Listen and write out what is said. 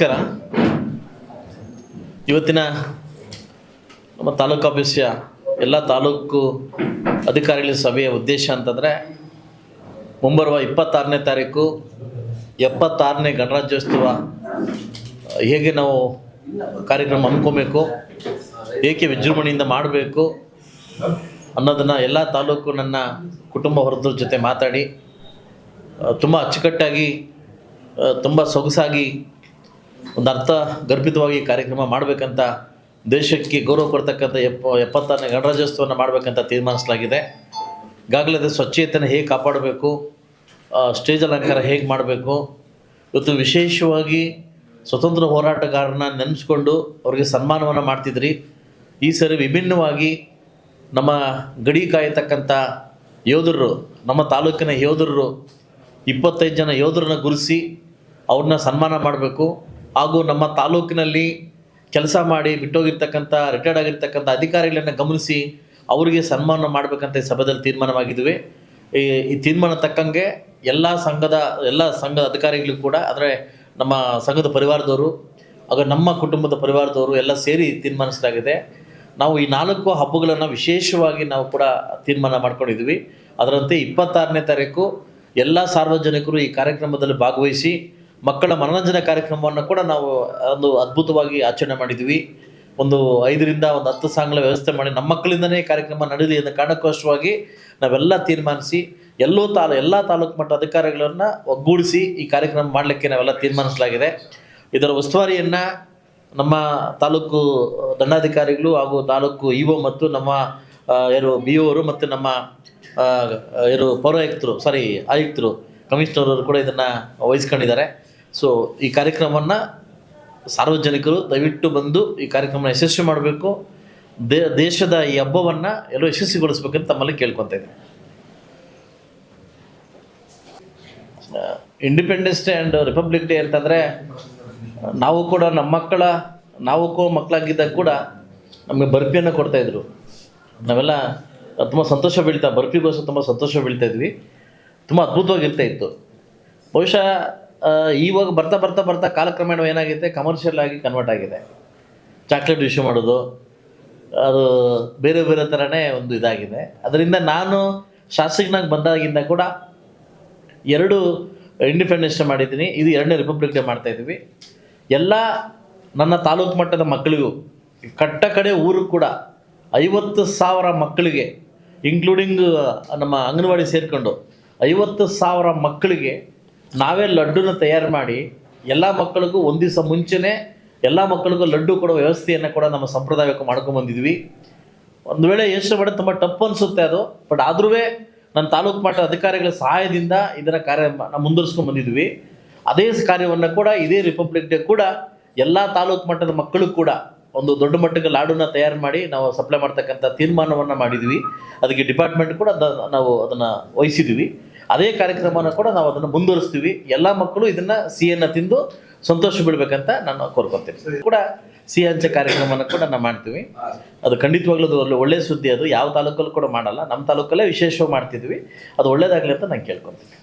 ನಮಸ್ಕಾರ ಇವತ್ತಿನ ನಮ್ಮ ತಾಲೂಕು ಆಫೀಸಿಯ ಎಲ್ಲ ತಾಲೂಕು ಅಧಿಕಾರಿಗಳ ಸಭೆಯ ಉದ್ದೇಶ ಅಂತಂದರೆ ಮುಂಬರುವ ಇಪ್ಪತ್ತಾರನೇ ತಾರೀಕು, ಎಪ್ಪತ್ತಾರನೇ ಗಣರಾಜ್ಯೋತ್ಸವ, ಹೇಗೆ ನಾವು ಕಾರ್ಯಕ್ರಮ ಹಮ್ಮಿಕೊಬೇಕು, ಏಕೆ ವಿಜೃಂಭಣೆಯಿಂದ ಮಾಡಬೇಕು ಅನ್ನೋದನ್ನು ಎಲ್ಲ ತಾಲೂಕು ನನ್ನ ಕುಟುಂಬ ವರ್ಗದ ಜೊತೆ ಮಾತಾಡಿ ತುಂಬ ಅಚ್ಚುಕಟ್ಟಾಗಿ ತುಂಬ ಸೊಗಸಾಗಿ ಒಂದು ಅರ್ಥ ಗರ್ಭಿತವಾಗಿ ಕಾರ್ಯಕ್ರಮ ಮಾಡಬೇಕಂತ ದೇಶಕ್ಕೆ ಗೌರವ ಕೊಡ್ತಕ್ಕಂಥ ಎಪ್ಪ, ಎಪ್ಪತ್ತಾರನೇ ಗಣರಾಜ್ಯೋತ್ಸವವನ್ನು ಮಾಡಬೇಕಂತ ತೀರ್ಮಾನಿಸಲಾಗಿದೆ. ಈಗಾಗಲೇ ಅದು ಸ್ವಚ್ಛತೆಯನ್ನು ಹೇಗೆ ಕಾಪಾಡಬೇಕು ಸ್ಟೇಜ್ ಅಲಂಕಾರ ಹೇಗೆ ಮಾಡಬೇಕು, ಇವತ್ತು ವಿಶೇಷವಾಗಿ ಸ್ವತಂತ್ರ ಹೋರಾಟಗಾರನ ನೆನೆಸ್ಕೊಂಡು ಅವರಿಗೆ ಸನ್ಮಾನವನ್ನು ಮಾಡ್ತಿದ್ರಿ. ಈ ಸರಿ ವಿಭಿನ್ನವಾಗಿ ನಮ್ಮ ಗಡಿ ಕಾಯತಕ್ಕಂಥ ಯೋಧರು, ನಮ್ಮ ತಾಲೂಕಿನ ಯೋಧರು, ಇಪ್ಪತ್ತೈದು ಜನ ಯೋಧರನ್ನ ಗುರುಸಿ ಅವ್ರನ್ನ ಸನ್ಮಾನ ಮಾಡಬೇಕು. ಹಾಗೂ ನಮ್ಮ ತಾಲೂಕಿನಲ್ಲಿ ಕೆಲಸ ಮಾಡಿ ಬಿಟ್ಟೋಗಿರ್ತಕ್ಕಂಥ ರಿಟೈರ್ಡ್ ಆಗಿರ್ತಕ್ಕಂಥ ಅಧಿಕಾರಿಗಳನ್ನು ಗಮನಿಸಿ ಅವರಿಗೆ ಸನ್ಮಾನ ಮಾಡಬೇಕಂತ ಈ ಸಭೆಯಲ್ಲಿ ತೀರ್ಮಾನವಾಗಿದ್ವಿ ಈ ಈ ತೀರ್ಮಾನ ತಕ್ಕಂಗೆ ಎಲ್ಲ ಸಂಘದ ಎಲ್ಲ ಸಂಘದ ಅಧಿಕಾರಿಗಳಿಗೂ ಕೂಡ, ಅಂದರೆ ನಮ್ಮ ಸಂಘದ ಪರಿವಾರದವರು, ಹಾಗೂ ನಮ್ಮ ಕುಟುಂಬದ ಪರಿವಾರದವರು ಎಲ್ಲ ಸೇರಿ ತೀರ್ಮಾನಿಸಲಾಗಿದೆ. ನಾವು ಈ ನಾಲ್ಕು ಹಬ್ಬಗಳನ್ನು ವಿಶೇಷವಾಗಿ ನಾವು ಕೂಡ ತೀರ್ಮಾನ ಮಾಡ್ಕೊಂಡಿದ್ವಿ ಅದರಂತೆ ಇಪ್ಪತ್ತಾರನೇ ತಾರೀಕು ಎಲ್ಲ ಸಾರ್ವಜನಿಕರು ಈ ಕಾರ್ಯಕ್ರಮದಲ್ಲಿ ಭಾಗವಹಿಸಿ ಮಕ್ಕಳ ಮನರಂಜನೆ ಕಾರ್ಯಕ್ರಮವನ್ನು ಕೂಡ ನಾವು ಒಂದು ಅದ್ಭುತವಾಗಿ ಆಚರಣೆ ಮಾಡಿದ್ವಿ. ಒಂದು ಐದರಿಂದ ಒಂದು ಹತ್ತು ಸಾಂಗ್ಗಳ ವ್ಯವಸ್ಥೆ ಮಾಡಿ ನಮ್ಮ ಮಕ್ಕಳಿಂದನೇ ಕಾರ್ಯಕ್ರಮ ನಡೆಯಲಿ ಎಂದು ಕಾರಣಕ್ಕೋಸ್ಕರವಾಗಿ ನಾವೆಲ್ಲ ತೀರ್ಮಾನಿಸಿ ಎಲ್ಲೋ ತಾಲೂ, ಎಲ್ಲ ತಾಲೂಕು ಮಟ್ಟ ಅಧಿಕಾರಿಗಳನ್ನು ಒಗ್ಗೂಡಿಸಿ ಈ ಕಾರ್ಯಕ್ರಮ ಮಾಡಲಿಕ್ಕೆ ನಾವೆಲ್ಲ ತೀರ್ಮಾನಿಸಲಾಗಿದೆ. ಇದರ ಉಸ್ತುವಾರಿಯನ್ನು ನಮ್ಮ ತಾಲೂಕು ದಂಡಾಧಿಕಾರಿಗಳು ಹಾಗೂ ತಾಲೂಕು ಇ ಮತ್ತು ನಮ್ಮ ಯಾರು ಬಿ ಅವರು ಮತ್ತು ನಮ್ಮ ಯಾರು ಪೌರಾಯುಕ್ತರು ಸಾರಿ ಆಯುಕ್ತರು, ಕಮಿಷನರ್ ಅವರು ಕೂಡ ಇದನ್ನು ವಹಿಸ್ಕೊಂಡಿದ್ದಾರೆ. ಸೊ ಈ ಕಾರ್ಯಕ್ರಮವನ್ನು ಸಾರ್ವಜನಿಕರು ದಯವಿಟ್ಟು ಬಂದು ಈ ಕಾರ್ಯಕ್ರಮ ಯಶಸ್ವಿ ಮಾಡಬೇಕು. ದೇ, ದೇಶದ ಈ ಹಬ್ಬವನ್ನು ಎಲ್ಲರೂ ಯಶಸ್ವಿಗೊಳಿಸ್ಬೇಕಂತ ತಮ್ಮಲ್ಲಿ ಕೇಳ್ಕೊತಾ ಇದ್ದೀನಿ. Independence Day and Republic Day ಅಂತಂದರೆ ನಾವು ಕೂಡ ನಮ್ಮ ಮಕ್ಕಳ, ನಾವು ಕೋ ಮಕ್ಕಳಾಗಿದ್ದಾಗ ಕೂಡ ನಮಗೆ ಬರ್ಫಿಯನ್ನು ಕೊಡ್ತಾಯಿದ್ರು ನಾವೆಲ್ಲ ತುಂಬ ಸಂತೋಷ ಬೀಳ್ತಾ ಬರ್ಫಿಗೋಸ್ಕರ ತುಂಬ ಸಂತೋಷ ಬೀಳ್ತಾಯಿದ್ವಿ ತುಂಬ ಅದ್ಭುತವಾಗಿರ್ತಾ ಇತ್ತು. ಬಹುಶಃ ಇವಾಗ ಬರ್ತಾ ಬರ್ತಾ ಬರ್ತಾ ಕಾಲಕ್ರಮೇಣ ಏನಾಗಿದೆ ಕಮರ್ಷಿಯಲ್ ಆಗಿ ಕನ್ವರ್ಟ್ ಆಗಿದೆ. ಚಾಕ್ಲೇಟ್ ಇಶ್ಯೂ ಮಾಡೋದು, ಅದು ಬೇರೆ ಬೇರೆ ಥರನೇ ಒಂದು ಇದಾಗಿದೆ. ಅದರಿಂದ ನಾನು ಶಾಸಕನಾಗಿ ಬಂದಾಗಿಂದ ಕೂಡ ಎರಡು ಇಂಡಿಪೆಂಡೆನ್ಸ್ ಡೇ ಮಾಡಿದ್ದೀನಿ. ಇದು ಎರಡನೇ ರಿಪಬ್ಲಿಕ್ ಡೇ ಮಾಡ್ತಾ ಇದ್ದೀವಿ. ಎಲ್ಲ ನನ್ನ ತಾಲೂಕು ಮಟ್ಟದ ಮಕ್ಕಳಿಗೂ, ಕಟ್ಟ ಕಡೆ ಊರು ಕೂಡ ಐವತ್ತು ಸಾವಿರ ಮಕ್ಕಳಿಗೆ ಇನ್ಕ್ಲೂಡಿಂಗ್ ನಮ್ಮ ಅಂಗನವಾಡಿ ಸೇರಿಕೊಂಡು ಐವತ್ತು ಸಾವಿರ ಮಕ್ಕಳಿಗೆ ನಾವೇ ಲಡ್ಡುನ ತಯಾರು ಮಾಡಿ ಎಲ್ಲ ಮಕ್ಕಳಿಗೂ ಒಂದು ದಿವಸ ಮುಂಚೆನೇ ಎಲ್ಲ ಮಕ್ಕಳಿಗೂ ಲಡ್ಡು ಕೊಡೋ ವ್ಯವಸ್ಥೆಯನ್ನು ಕೂಡ ನಮ್ಮ ಸಂಪ್ರದಾಯಕ್ಕೆ ಮಾಡ್ಕೊಂಬಂದಿದ್ವಿ ಒಂದು ವೇಳೆ ಯೋಚನೆ ಮಾಡೋದು ತುಂಬ ಟಪ್ ಅನಿಸುತ್ತೆ ಅದು. ಬಟ್ ಆದ್ರೂ ನನ್ನ ತಾಲೂಕು ಮಟ್ಟದ ಅಧಿಕಾರಿಗಳ ಸಹಾಯದಿಂದ ಇದರ ಕಾರ್ಯ ನಾವು ಮುಂದುವರಿಸ್ಕೊಂಡು ಬಂದಿದ್ವಿ. ಅದೇ ಕಾರ್ಯವನ್ನು ಕೂಡ ಇದೇ ರಿಪಬ್ಲಿಕ್ ಡೇ ಕೂಡ ಎಲ್ಲ ತಾಲೂಕು ಮಟ್ಟದ ಮಕ್ಕಳು ಕೂಡ ಒಂದು ದೊಡ್ಡ ಮಟ್ಟಕ್ಕೆ ಲಾಡನ್ನ ತಯಾರು ಮಾಡಿ ನಾವು ಸಪ್ಲೈ ಮಾಡ್ತಕ್ಕಂಥ ತೀರ್ಮಾನವನ್ನು ಮಾಡಿದ್ವಿ. ಅದಕ್ಕೆ ಡಿಪಾರ್ಟ್ಮೆಂಟ್ ಕೂಡ ನಾವು ಅದನ್ನು ವಹಿಸಿದ್ವಿ. ಅದೇ ಕಾರ್ಯಕ್ರಮನ ಕೂಡ ನಾವು ಅದನ್ನು ಮುಂದುವರಿಸ್ತೀವಿ. ಎಲ್ಲ ಮಕ್ಕಳು ಇದನ್ನು ಸಿಹಿಯನ್ನು ತಿಂದು ಸಂತೋಷ ಬಿಡ್ಬೇಕಂತ ನಾನು ಕೋರ್ಕೊತೀನಿ. ಕೂಡ ಸಿಹಿ ಹಂಚೆ ಕಾರ್ಯಕ್ರಮನ ಕೂಡ ನಾವು ಮಾಡ್ತೀವಿ. ಅದು ಖಂಡಿತವಾಗ್ಲೂ ಅದರಲ್ಲಿ ಒಳ್ಳೆ ಒಳ್ಳೆ ಸುದ್ದಿ ಅದು. ಯಾವ ತಾಲೂಕಲ್ಲೂ ಕೂಡ ಮಾಡಲ್ಲ. ನಮ್ಮ ತಾಲೂಕಲ್ಲೇ ವಿಶೇಷವಾಗಿ ಮಾಡ್ತಿದ್ವಿ. ಅದು ಒಳ್ಳೇದಾಗಲಿ ಅಂತ ನಾನು ಕೇಳ್ಕೊತೀನಿ.